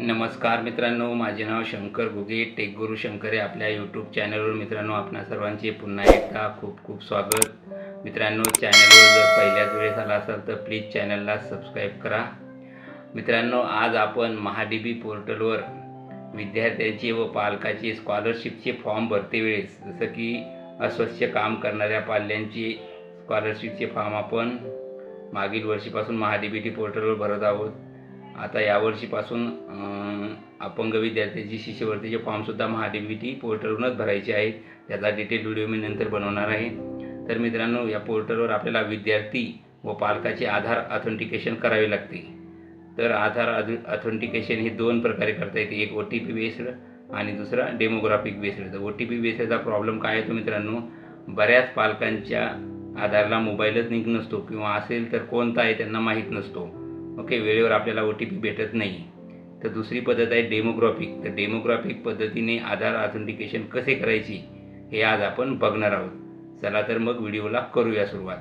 नमस्कार मित्रांनो माझे नाव शंकर घुगे टेक गुरु शंकर आहे आपल्या यूट्यूब चॅनलवर मित्रांनो आपणा सर्वांचे पुन्हा एकदा खूप खूप स्वागत. मित्रांनो चॅनलवर जर पहिल्याच वेळेस आला असाल तर प्लीज चॅनलला सबस्क्राईब करा. मित्रांनो आज आपण महाडीबी पोर्टलवर विद्यार्थ्यांचे व पालकाचे स्कॉलरशिपचे फॉर्म भरते वेळेस जसं की अस्वच्छ काम करणाऱ्या पाल्यांचे स्कॉलरशिपचे फॉर्म आपण मागील वर्षीपासून महाडीबीटी पोर्टलवर भरत आहोत. आता यावर्षीपासून अपंग विद्यार्थ्यांची शिष्यवृत्तीचे फॉर्मसुद्धा महाडीबीटी पोर्टलवरूनच भरायचे आहेत. त्याचा डिटेल व्हिडिओ मी नंतर बनवणार आहे. तर मित्रांनो या पोर्टलवर आपल्याला विद्यार्थी व पालकाचे आधार ऑथेंटिकेशन करावे लागते. तर आधार ऑथेंटिकेशन हे दोन प्रकारे करता येते. एक ओ टी पी बेस्ड आणि दुसरा डेमोग्राफिक बेस्ड तर ओ टी पी बेस्डचा प्रॉब्लेम काय येतो मित्रांनो? बऱ्याच पालकांच्या आधारला मोबाईलच लिंक नसतो किंवा असेल तर कोणता आहे त्यांना माहीत नसतो. ओके वेळेवर आपल्याला ओ टी पी भेटत नाही. तर दुसरी पद्धत आहे डेमोग्राफिक तर डेमोग्राफिक पद्धतीने आधार ऑथेंटिकेशन कसे करायचे हे आज आपण बघणार आहोत. चला तर मग व्हिडिओला करूया सुरुवात.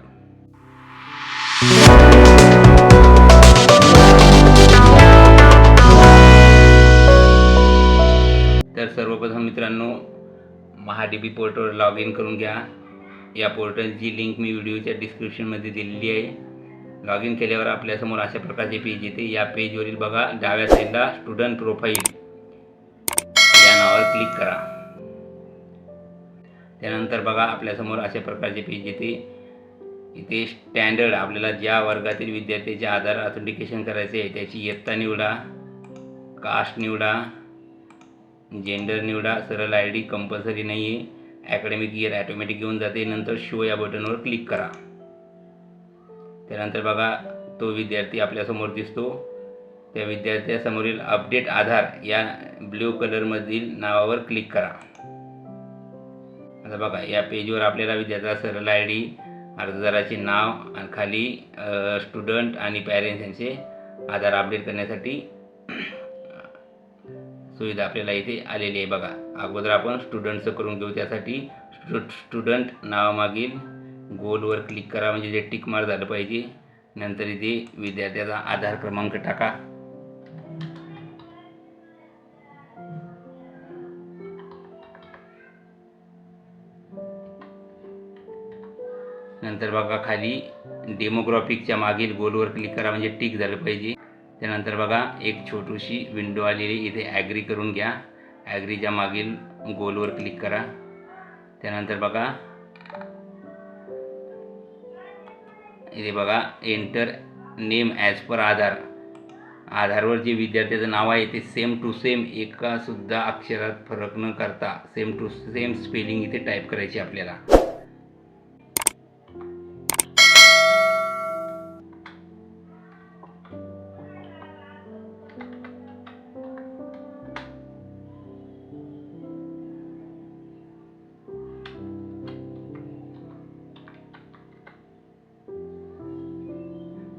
तर सर्वप्रथम मित्रांनो महाडीबी पोर्टलवर लॉग इन करून घ्या. या पोर्टलची लिंक मी व्हिडिओच्या डिस्क्रिप्शनमध्ये दिलेली आहे. लॉग इन केल्यावर आपल्यासमोर अशा प्रकारचे पेज येते. या पेजवरील बघा डाव्या साईडला स्टुडंट प्रोफाईल या नावावर क्लिक करा. त्यानंतर बघा आपल्यासमोर अशा प्रकारचे पेज येते. इथे स्टँडर्ड आपल्याला ज्या वर्गातील विद्यार्थ्याच्या आधार ऑथेंटिकेशन करायचे आहे त्याची इयत्ता निवडा कास्ट निवडा जेंडर निवडा सरळ आय डी कंपल्सरी नाही आहे ॲकॅडमिक इयर ॲटोमॅटिक घेऊन जाते. नंतर शो या बटनवर क्लिक करा. त्यानंतर बघा तो विद्यार्थी आपल्यासमोर दिसतो. त्या विद्यार्थ्यासमोरील अपडेट आधार या ब्ल्यू कलरमधील नावावर क्लिक करा. आता बघा या पेजवर आपल्याला विद्यार्थ्या सरळ आय डी अर्जदाराचे नाव आणि खाली स्टुडंट आणि पॅरेंट्स यांचे आधार अपडेट करण्यासाठी सुविधा आपल्याला इथे आलेली आहे बघा. अगोदर आपण स्टुडंटचं करून घेऊ त्यासाठी. स्टुडंट नावामागील गोलवर क्लिक करा म्हणजे जे टिक झालं पाहिजे नंतर इथे विद्यार्थ्याचा आधार क्रमांक टाका. नंतर बघा खाली डेमोग्राफिकच्या मागील गोलवर क्लिक करा म्हणजे टिक झालं पाहिजे. त्यानंतर बघा एक छोटीशी विंडो आलेली इथे ॲग्री करून घ्या. ॲग्रीच्या मागील गोलवर क्लिक करा. त्यानंतर बघा इथे बघा enter name as per Aadhaar. आधारवर जे विद्यार्थ्याचं नाव आहे ते सेम टू सेम एकासुद्धा अक्षरात फरक न करता सेम टू सेम स्पेलिंग इथे टाईप करायची आपल्याला.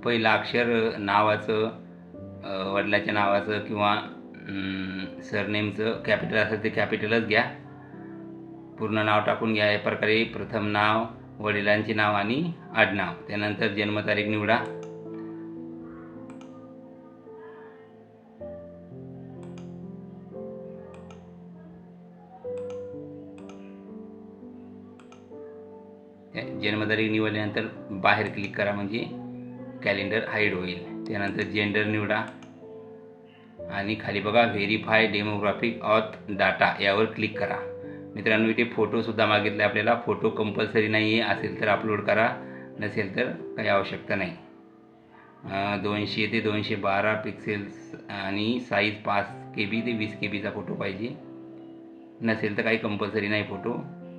पहिलं अक्षर नावाचं वडिलाच्या नावाचं किंवा सरनेमचं कॅपिटल असेल ते कॅपिटलच घ्या. पूर्ण नाव टाकून घ्या. या प्रकारे प्रथम नाव वडिलांचे नाव आणि आडनाव. त्यानंतर जन्मतारीख निवडा. जन्मतारीख निवडल्यानंतर बाहेर क्लिक करा म्हणजे कॅलेंडर हाईड होईल. त्यानंतर जेंडर निवडा. आणि खाली बघा व्हेरीफाय डेमोग्राफिक ऑथ डाटा यावर क्लिक करा. मित्रांनो इथे फोटोसुद्धा मागितले आपल्याला. फोटो कंपल्सरी नाही आहे असेल तर अपलोड करा. नसेल तर काही आवश्यकता नाही. दोनशे ते दोनशे बारा पिक्सेल्स आणि साईज पाच के बी ते वीस के बीचा फोटो पाहिजे. नसेल तर काही कंपल्सरी नाही फोटो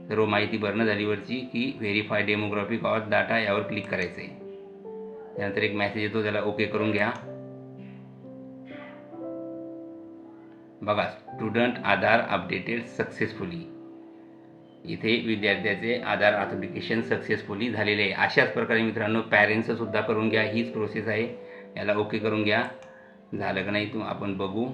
सर्व माहिती भरणं झालीवरची की व्हेरीफाय डेमोग्राफिक ऑथ डाटा यावर क्लिक करायचं आहे त्यानंतर एक मेसेज येतो त्याला ओके करून घ्या. बघा स्टुडंट आधार अपडेटेड सक्सेसफुली इथे विद्यार्थ्याचे आधार ऑथेंटिकेशन सक्सेसफुली झालेले आहे. अशाच प्रकारे मित्रांनो पॅरेंट्ससुद्धा करून घ्या. हीच प्रोसेस आहे. याला ओके करून घ्या. झालं का नाही तू आपण बघू.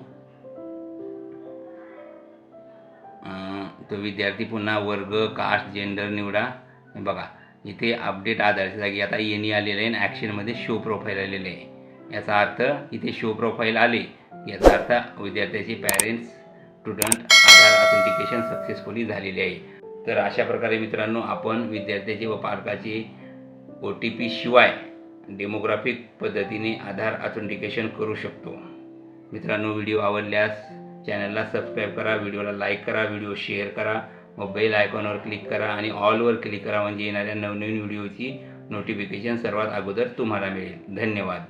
तो विद्यार्थी पुन्हा वर्ग कास्ट जेंडर निवडा. बघा इथे अपडेट आधारच्या जागी. आता येणी आलेलं आहे आणि ॲक्शनमध्ये शो प्रोफाईल आलेलं आहे. याचा अर्थ इथे शो प्रोफाईल आले. याचा अर्थ विद्यार्थ्याचे parents student Aadhaar authentication successfully झालेले आहे. तर अशा प्रकारे मित्रांनो आपण विद्यार्थ्याचे व पालकाचे ओ टी पी शिवाय डेमोग्राफिक पद्धतीने आधार ऑथेंटिकेशन करू शकतो. मित्रांनो व्हिडिओ आवडल्यास चॅनलला सबस्क्राईब करा व्हिडिओला लाईक करा व्हिडिओ शेअर करा. व बेल आयकॉनवर क्लिक करा आणि ऑलवर क्लिक करा म्हणजे येणाऱ्या नवनवीन व्हिडिओची नोटिफिकेशन सर्वात अगोदर तुम्हाला मिळेल. धन्यवाद.